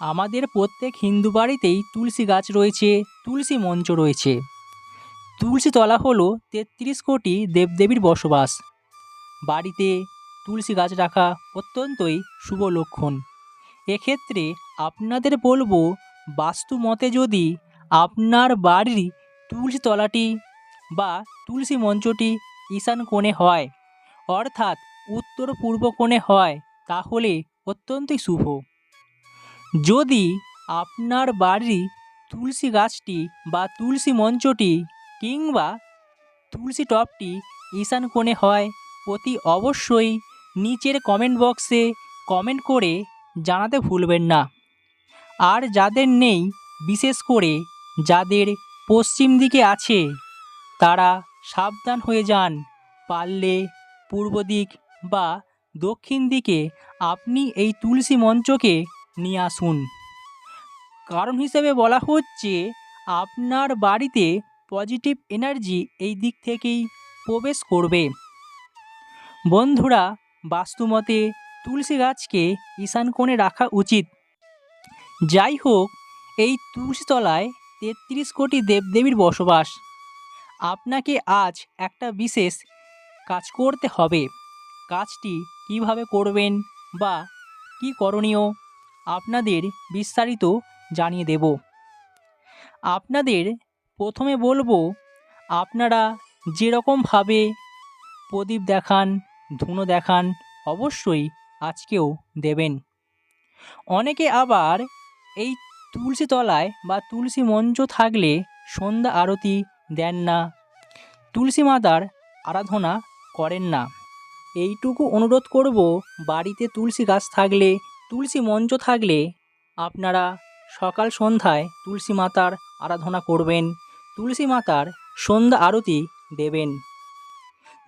আমাদের প্রত্যেক হিন্দু বাড়িতেই তুলসী গাছ রয়েছে, তুলসী মঞ্চ রয়েছে। তুলসী তলা হলো তেত্রিশ কোটি দেবদেবীর বসবাস। বাড়িতে তুলসী গাছ রাখা অত্যন্তই শুভ লক্ষণ। এক্ষেত্রে আপনাদের বলব, বাস্তু মতে যদি আপনার বাড়ির তুলসী তলাটি বা তুলসী মঞ্চটি ঈশান কোণে হয়, অর্থাৎ উত্তর পূর্ব কোণে হয়, তাহলে অত্যন্তই শুভ। যদি আপনার বাড়ির তুলসী গাছটি বা তুলসী মঞ্চটি কিংবা তুলসী টবটি ঈশান কোণে হয়, অতি অবশ্যই নিচের কমেন্ট বক্সে কমেন্ট করে জানাতে ভুলবেন না। আর যাদের নেই, বিশেষ করে যাদের পশ্চিম দিকে আছে, তারা সাবধান হয়ে যান। পারলে পূর্ব দিক বা দক্ষিণ দিকে আপনি এই তুলসী মঞ্চকে নিয়ে আসুন। কারণ হিসেবে বলা হচ্ছে, আপনার বাড়িতে পজিটিভ এনার্জি এই দিক থেকেই প্রবেশ করবে। বন্ধুরা, বাস্তুমতে তুলসী গাছকে ঈশান কোণে রাখা উচিত। যাই হোক, এই তুলসী তলায় তেত্রিশ কোটি দেবদেবীর বসবাস। আপনাকে আজ একটা বিশেষ কাজ করতে হবে। কাজটি কীভাবে করবেন বা কি করণীয় আপনাদের বিস্তারিত জানিয়ে দেব। আপনাদের প্রথমে বলব, আপনারা যেরকমভাবে প্রদীপ দেখান, ধুনো দেখান, অবশ্যই আজকেও দেবেন। অনেকে আবার এই তুলসী তলায় বা তুলসী মঞ্চ থাকলে সন্ধ্যা আরতি দেন না, তুলসী মাতার আরাধনা করেন না। এইটুকু অনুরোধ করব, বাড়িতে তুলসী গাছ থাকলে তুলসী মঞ্চ থাকলে আপনারা সকাল সন্ধ্যায় তুলসী মাতার আরাধনা করবেন। তুলসী মাতার সন্ধ্যা আরতি দেবেন।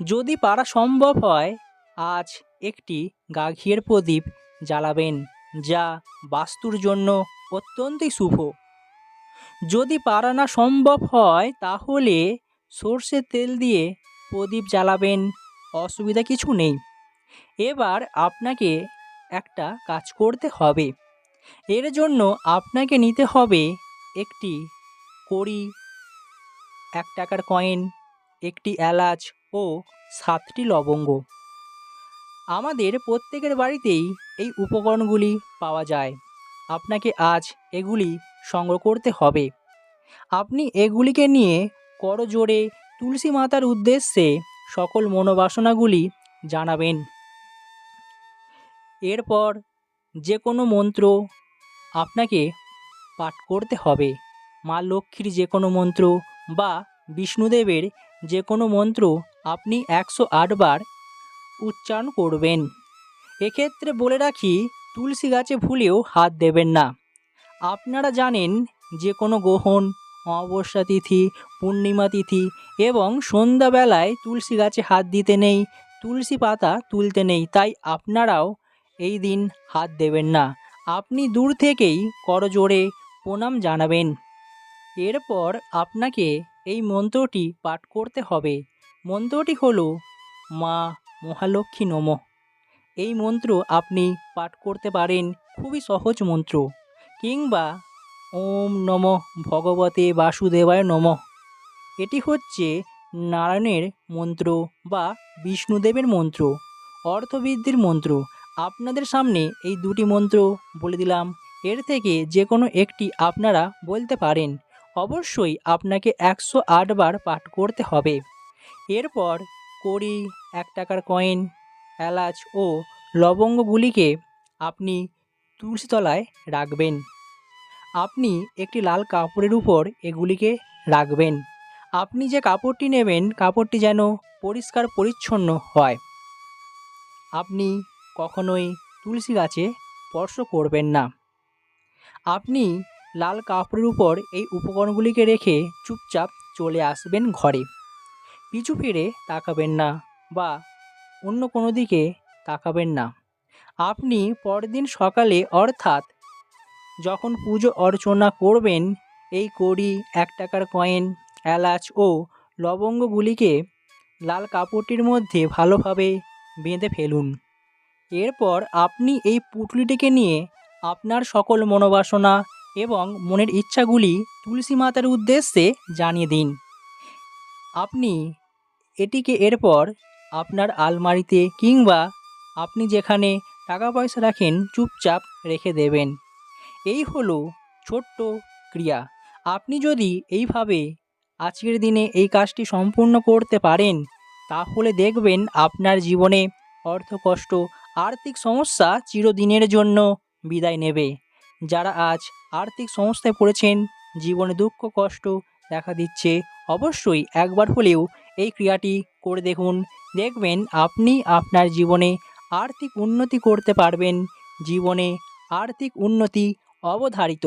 যদি পারা সম্ভব হয়, আজ একটি গা ঘিয়ের প্রদীপ জ্বালাবেন, যা বাস্তুর জন্য অত্যন্তই শুভ। যদি পারা না সম্ভব হয়, তাহলে সর্ষের তেল দিয়ে প্রদীপ জ্বালাবেন, অসুবিধা কিছু নেই। এবার আপনাকে একটা কাজ করতে হবে। এর জন্য আপনাকে নিতে হবে একটি কড়ি, এক টাকার কয়েন একটি এলাচ ও সাতটি লবঙ্গ। আমাদের প্রত্যেকের বাড়িতেই এই উপকরণগুলি পাওয়া যায়। আপনাকে আজ এগুলি সংগ্রহ করতে হবে। আপনি এগুলিকে নিয়ে করজোড়ে তুলসী মাতার উদ্দেশ্যে সকল মনোবাসনাগুলি জানাবেন। এরপর যে কোনো মন্ত্র আপনাকে পাঠ করতে হবে। মা লক্ষ্মীর যে কোনো মন্ত্র বা বিষ্ণুদেবের যে কোনো মন্ত্র আপনি একশো আটবার উচ্চারণ করবেন। এক্ষেত্রে বলে রাখি, তুলসী গাছে ভুলেও হাত দেবেন না। আপনারা জানেন যে কোনো গ্রহণ, অমাবস্যা তিথি, পূর্ণিমা তিথি এবং সন্ধ্যাবেলায় তুলসী গাছে হাত দিতে নেই, তুলসী পাতা তুলতে নেই, তাই আপনারাও এই দিন হাত দেবেন না। আপনি দূর থেকেই করজোড়ে প্রণাম জানাবেন। এরপর আপনাকে এই মন্ত্রটি পাঠ করতে হবে। মন্ত্রটি হল, মা মহালক্ষ্মী নম। এই মন্ত্র আপনি পাঠ করতে পারেন, খুবই সহজ মন্ত্র। কিংবা, ওম নম ভগবতে বাসুদেবায় নম। এটি হচ্ছে নারায়ণের মন্ত্র বা বিষ্ণুদেবের মন্ত্র অর্থবৃদ্ধির মন্ত্র। আপনাদের সামনে এই দুটি মন্ত্র বলে দিলাম। এর থেকে যে কোনো একটি আপনারা বলতে পারেন। অবশ্যই আপনাকে একশো আটবার পাঠ করতে হবে। এরপর কড়ি, এক টাকার কয়েন, এলাচ ও লবঙ্গগুলিকে আপনি তুলসী তলায় রাখবেন। আপনি একটি লাল কাপড়ের উপর এগুলিকে রাখবেন। আপনি যে কাপড়টি নেবেন, কাপড়টি যেন পরিষ্কার পরিচ্ছন্ন হয়। আপনি কখনোই তুলসী গাছে স্পর্শ করবেন না। আপনি লাল কাপড়ের উপর এই উপকরণগুলিকে রেখে চুপচাপ চলে আসবেন ঘরে। পিছু ফিরে তাকাবেন না বা অন্য কোনো দিকে তাকাবেন না। আপনি পরদিন সকালে অর্থাৎ যখন পুজো অর্চনা করবেন, এই কড়ি, এক টাকার কয়েন, এলাচ ও লবঙ্গগুলিকে লাল কাপড়টির মধ্যে ভালোভাবে বেঁধে ফেলুন। এরপর আপনি এই পুটলিটিকে নিয়ে আপনার সকল মনোবাসনা এবং মনের ইচ্ছাগুলি তুলসী মাতার উদ্দেশ্যে জানিয়ে দিন। আপনি এটিকে এরপর আপনার আলমারিতে কিংবা আপনি যেখানে টাকা পয়সা রাখেন চুপচাপ রেখে দেবেন। এই হলো ছোট্ট ক্রিয়া। আপনি যদি এইভাবে আজকের দিনে এই কাজটি সম্পূর্ণ করতে পারেন, তাহলে দেখবেন আপনার জীবনে অর্থকষ্ট আর্থিক সমস্যা চিরদিনের জন্য বিদায় নেবে। যারা আজ আর্থিক সমস্যায় পড়েছেন, জীবনে দুঃখ, কষ্ট দেখা দিচ্ছে, অবশ্যই একবার হলেও এই ক্রিয়াটি করে দেখুন। দেখবেন আপনি আপনার জীবনে আর্থিক উন্নতি করতে পারবেন। জীবনে আর্থিক উন্নতি অবধারিত।